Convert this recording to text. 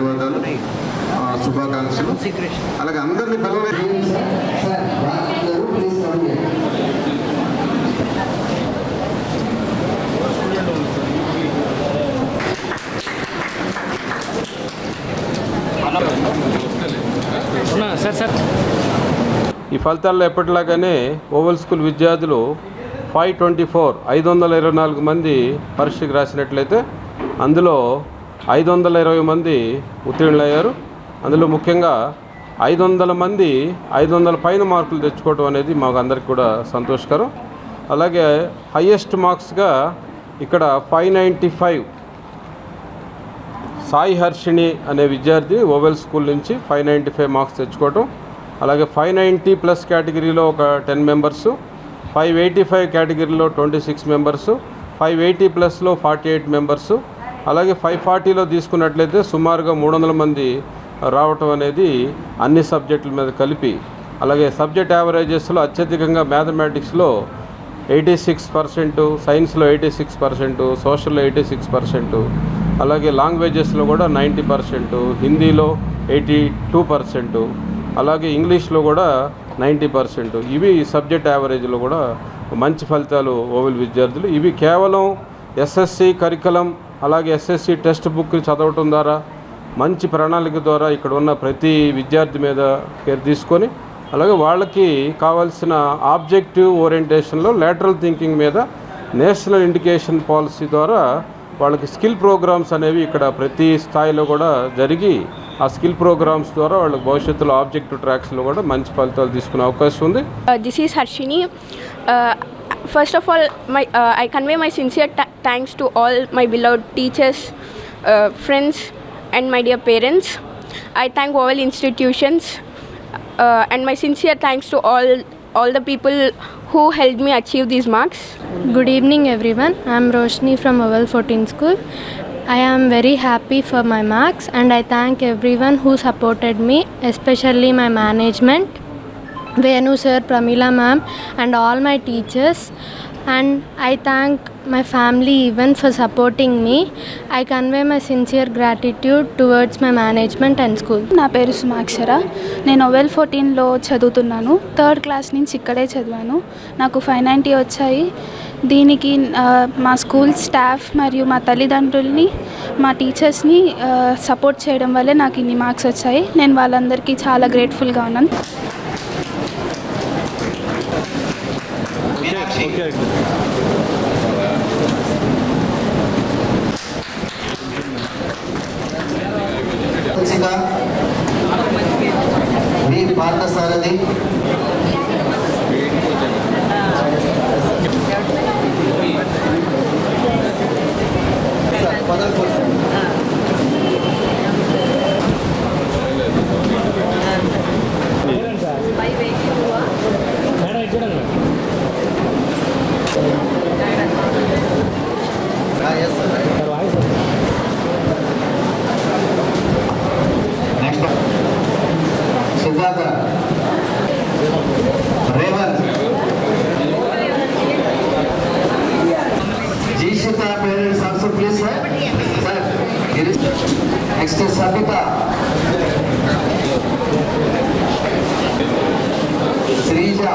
ధన్యవాదాలు. శుభాకాంక్షలు. అలాగే అందరినీ పిలవలేదు సార్ సార్? ఈ ఫలితాల్లో ఎప్పటిలాగానే ఓవల్ స్కూల్ విద్యార్థులు ఫైవ్ ట్వంటీ ఫోర్ ఐదు వందల ఇరవై నాలుగు మంది పరీక్షకు రాసినట్లయితే అందులో ఐదు వందల ఇరవై మంది ఉత్తీర్ణులయ్యారు. అందులో ముఖ్యంగా ఐదు వందల మంది ఐదు వందల పైన మార్కులు తెచ్చుకోవడం అనేది మాకు అందరికి కూడా సంతోషకరం. అలాగే హయ్యెస్ట్ మార్క్స్గా ఇక్కడ five ninety five Sai Harshini అనే విద్యార్థి ఓవెల్ స్కూల్ నుంచి ఫైవ్ నైంటీ ఫైవ్ మార్క్స్ తెచ్చుకోవటం. అలాగే ఫైవ్ నైంటీ ప్లస్ కేటగిరీలో ఒక ten members five eighty five కేటగిరీలో twenty six members five eighty ప్లస్లో ఫార్టీ ఎయిట్ మెంబర్స్ అలాగే ఫైవ్ ఫార్టీలో తీసుకున్నట్లయితే సుమారుగా మూడు వందల మంది రావటం అనేది అన్ని సబ్జెక్టుల మీద కలిపి అలాగే సబ్జెక్ట్ యావరేజెస్లో అత్యధికంగా మ్యాథమెటిక్స్లో ఎయిటీ సిక్స్ పర్సెంట్ సైన్స్లో ఎయిటీ సిక్స్ పర్సెంట్ సోషల్లో ఎయిటీ సిక్స్ పర్సెంట్ అలాగే లాంగ్వేజెస్లో కూడా నైంటీ పర్సెంట్ హిందీలో ఎయిటీ టూ పర్సెంట్ అలాగే ఇంగ్లీష్లో కూడా నైంటీ పర్సెంట్ ఇవి సబ్జెక్ట్ యావరేజ్లో కూడా మంచి ఫలితాలు ఓవెల్ విద్యార్థులు. ఇవి కేవలం ఎస్ఎస్సి కరికలం అలాగే ఎస్ఎస్సి టెక్స్ట్ బుక్ చదవటం ద్వారా మంచి ప్రణాళిక ద్వారా ఇక్కడ ఉన్న ప్రతి విద్యార్థి మీద కేర్ తీసుకొని అలాగే వాళ్ళకి కావాల్సిన ఆబ్జెక్టివ్ ఓరియంటేషన్లో లేటరల్ థింకింగ్ మీద నేషనల్ ఇండికేషన్ పాలసీ ద్వారా వాళ్ళకి స్కిల్ ప్రోగ్రామ్స్ అనేవి ఇక్కడ ప్రతి స్థాయిలో కూడా జరిగి ఆ స్కిల్ ప్రోగ్రామ్స్ ద్వారా వాళ్ళకి భవిష్యత్తులో ఆబ్జెక్టివ్ ట్రాక్స్లో కూడా మంచి ఫలితాలు తీసుకునే అవకాశం ఉంది. This is Harshini first of all my I convey my sincere thanks to all my beloved teachers, uh, friends, and my dear parents. I thank all institutions, uh, and my sincere thanks to all all the people who helped me achieve these marks. Good evening, everyone. I am Roshni from Oval 14 School. I am very happy for my marks and I thank everyone who supported me, especially my management, Venu sir, Pramila ma'am, and all my teachers. And I thank my family even for supporting me I convey my sincere gratitude towards my management and school నా పేరు సుమాక్షర. నేను oval ఫోర్టీన్లో చదువుతున్నాను. Third class నుంచి ఇక్కడే చదివాను. నాకు five ninety వచ్చాయి. దీనికి మా స్కూల్ స్టాఫ్ మరియు మా తల్లిదండ్రుల్ని మా టీచర్స్ని సపోర్ట్ చేయడం వల్లే నాకు ఇన్ని మార్క్స్ వచ్చాయి. నేను వాళ్ళందరికీ చాలా గ్రేట్ఫుల్గా ఉన్నాను. Okay. सर पहले सर से please sir sir next Sabita. Sreeja